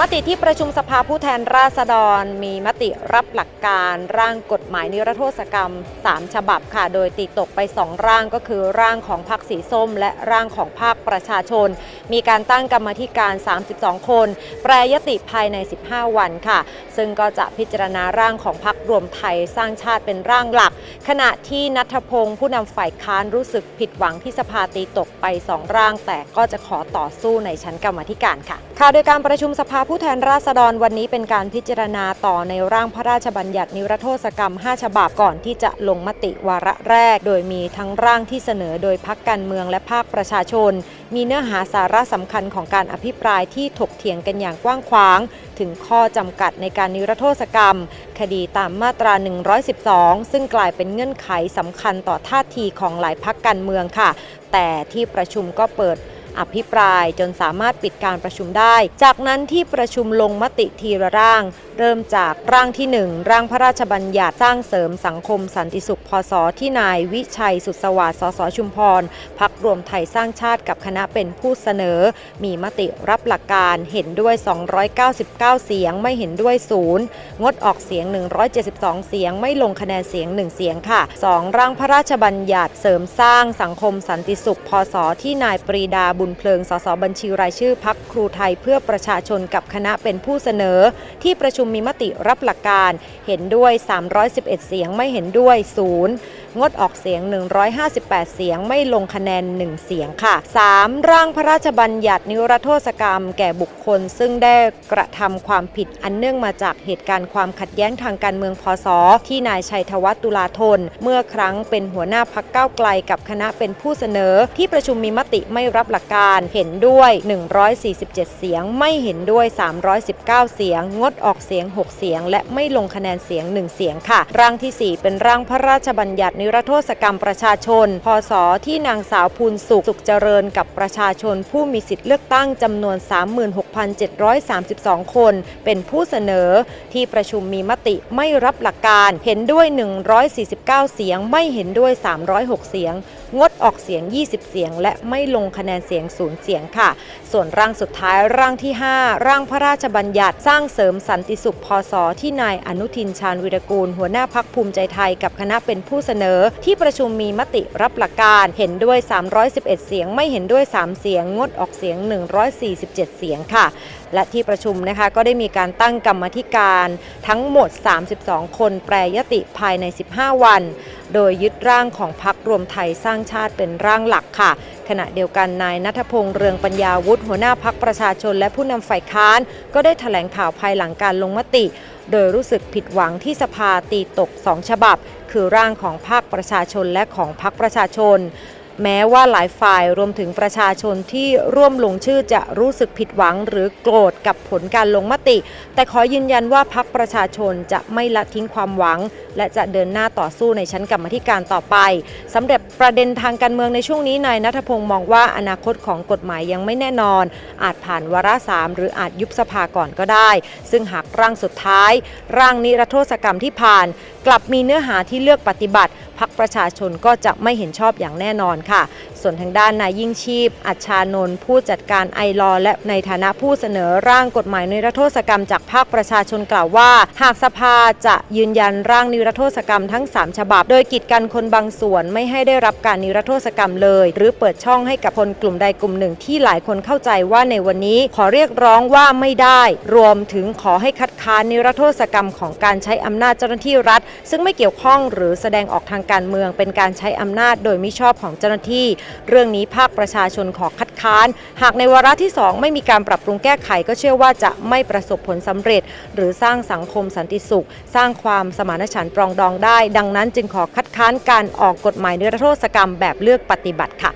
มติที่ประชุมสภาผู้แทนราษฎร มีมติรับหลักการร่างกฎหมายนิรโทษกรรม 3 ฉบับค่ะ โดยตีตกไป 2 ร่างก็คือร่างของพรรคสีส้ม และร่างของภาคประชาชน มีการตั้งกรรมธิการ 32 คน แปรยติภายใน 15 วันค่ะ ซึ่งก็จะพิจารณาร่างของพรรครวมไทยสร้างชาติเป็นร่างหลัก ขณะที่นัทพงศ์ผู้นำฝ่ายค้านรู้สึกผิดหวังที่สภาตีตกไป 2 ร่าง แต่ก็จะขอต่อสู้ในชั้นกรรมธิการค่ะ ค่ะโดยการประชุมสภาผู้แทนราษฎรวันนี้เป็นการพิจารณาต่อในร่างพระราชบัญญัตินิรโทษกรรม 5 ฉบับก่อนที่จะลงมติวาระแรก โดยมีทั้งร่างที่เสนอโดยพักการเมืองและภาคประชาชน มีเนื้อหาสาระสำคัญของการอภิปรายที่ถกเถียงกันอย่างกว้างขวาง ถึงข้อจำกัดในการนิรโทษกรรม คดีตามมาตรา 112 ซึ่งกลายเป็นเงื่อนไขสำคัญต่อท่าทีของหลายพักการเมืองค่ะ แต่ที่ประชุมก็เปิด อภิปรายจนสามารถปิดการประชุมได้ จากนั้นที่ประชุมลงมติทีละร่าง เริ่มจากร่างที่ 1 ร่างพระราชบัญญัติสร้างเสริมสังคมสันติสุขพศที่นายวิชัยสุดสวัสดิ์สสชุมพรพักรวมไทยสร้างชาติกับคณะเป็นผู้เสนอ มีมติรับหลักการเห็นด้วย 299 เสียงไม่เห็นด้วยศูนย์งดออกเสียง 172 เสียงไม่ลงคะแนนเสียง 1 เสียงค่ะ 2 ร่างพระราชบัญญัติเสริมสร้างสังคมสันติสุขพศที่นายปรีดาบุญเพลิง สสบัญชีรายชื่อพักครูไทยเพื่อประชาชนกับคณะเป็นผู้เสนอ ที่ประชุมมีมติรับหลักการ เห็นด้วย 311 เสียงไม่เห็นด้วยศูนย์ งดออกเสียง 158 เสียงไม่ลงคะแนน 1 เสียงค่ะ 3. ร่างพระราชบัญญัตินิรโทษกรรม แก่บุคคล ซึ่งได้กระทำความผิดอันเนื่องมาจากเหตุการณ์ความขัดแย้งทางการเมืองพศที่นายชัยธวัฒน์ตุลาธน เมื่อครั้งเป็นหัวหน้าพักเก้าไกลกับคณะเป็นผู้เสนอ ที่ประชุมมีมติไม่รับหลักการเห็นด้วย 147 เสียง ไม่เห็นด้วย 319 เสียง งดออกเสียง 6 เสียง และไม่ลงคะแนนเสียง 1 เสียงค่ะ ร่างทีสี่4 เป็นร่างพระราชบัญญัตินิรโทษกรรมประชาชน พศ ที่นางสาวพูนสุขสุขเจริญกับประชาชนผู้มีสิทธิ์เลือกตั้งจำนวน 36,732 คน เป็นผู้เสนอ ที่ประชุมมีมติไม่รับหลักการ เห็นด้วย 149 เสียง ไม่เห็นด้วย 306 เสียง งดออกเสียง 20 เสียง และไม่ลงคะแนนเสียงศูนย์เสียงค่ะ ส่วนร่างสุดท้ายร่างที่ 5 ร่างพระราชบัญญัติสร้างเสริมสันติสุขพศที่นายอนุทินชาญวิรกูล หัวหน้าพักภูมิใจไทยกับคณะเป็นผู้เสนอ ที่ประชุมมีมติรับหลักการเห็นด้วย 311 เสียง ไม่เห็นด้วย 3 เสียง งดออกเสียง 147 เสียงค่ะ และที่ประชุมนะคะก็ได้มีการตั้งกรรมธิการทั้งหมด 32 คนแปรยติภายใน 15 วัน โดยยึดร่างของพักรวมไทยสร้างชาติเป็นร่างหลักค่ะ ขณะเดียวกันนายนัทพงษ์เรืองปัญญาวุฒิหัวหน้าพักประชาชนและผู้นำฝ่ายค้าน ก็ได้แถลงข่าวภายหลังการลงมติ โดยรู้สึกผิดหวังที่สภาตีตกสองฉบับ คือร่างของภาคประชาชนและของพักประชาชน แม้ว่าหลายฝ่ายรวมถึงประชาชนที่ร่วมลงชื่อจะรู้สึกผิดหวังหรือโกรธกับผลการลงมติ แต่ขอยืนยันว่าพักประชาชนจะไม่ละทิ้งความหวัง และจะเดินหน้าต่อสู้ในชั้นกรรมธิการต่อไปสำหรับประเด็นทางการเมืองในช่วงนี้นายนัทพงศ์มองว่าอนาคตของกฎหมายยังไม่แน่นอน อาจผ่านวาระสามหรืออาจยุบสภาก่อนก็ได้ ซึ่งหากร่างสุดท้าย ร่างนิรโทษกรรมที่ผ่าน กลับมีเนื้อหาที่เลือกปฏิบัติ พักประชาชนก็จะไม่เห็นชอบอย่างแน่นอนค่ะ ส่วนทางด้านนายยิ่งชีพ อัชชานนท์ผู้จัดการไอรอและในฐานะผู้เสนอร่างกฎหมายนิรโทษกรรมจากภาคประชาชนกล่าวว่า หากสภาจะยืนยันร่างนิรโทษกรรมทั้ง 3 ฉบับ โดยกีดกันคนบางส่วนไม่ให้ได้รับการนิรโทษกรรมเลย หรือเปิดช่องให้กับคนกลุ่มใดกลุ่มหนึ่งที่หลายคนเข้าใจว่าในวันนี้ขอเรียกร้องว่าไม่ได้ รวมถึงขอให้คัดค้านนิรโทษกรรมของการใช้อำนาจเจ้าหน้าที่รัฐ ซึ่งไม่เกี่ยวข้องหรือแสดงออกทางการเมืองเป็นการใช้อำนาจโดยมิชอบของเจ้าหน้าที่ เรื่องนี้ภาคประชาชนขอคัดค้าน หากในวาระที่ 2 ไม่มีการปรับปรุงแก้ไขก็เชื่อว่าจะไม่ประสบผลสำเร็จ หรือสร้างสังคมสันติสุข สร้างความสมานฉันท์ปรองดองได้ ดังนั้นจึงขอคัดค้านการออกกฎหมายนิรโทษกรรมแบบเลือกปฏิบัติค่ะ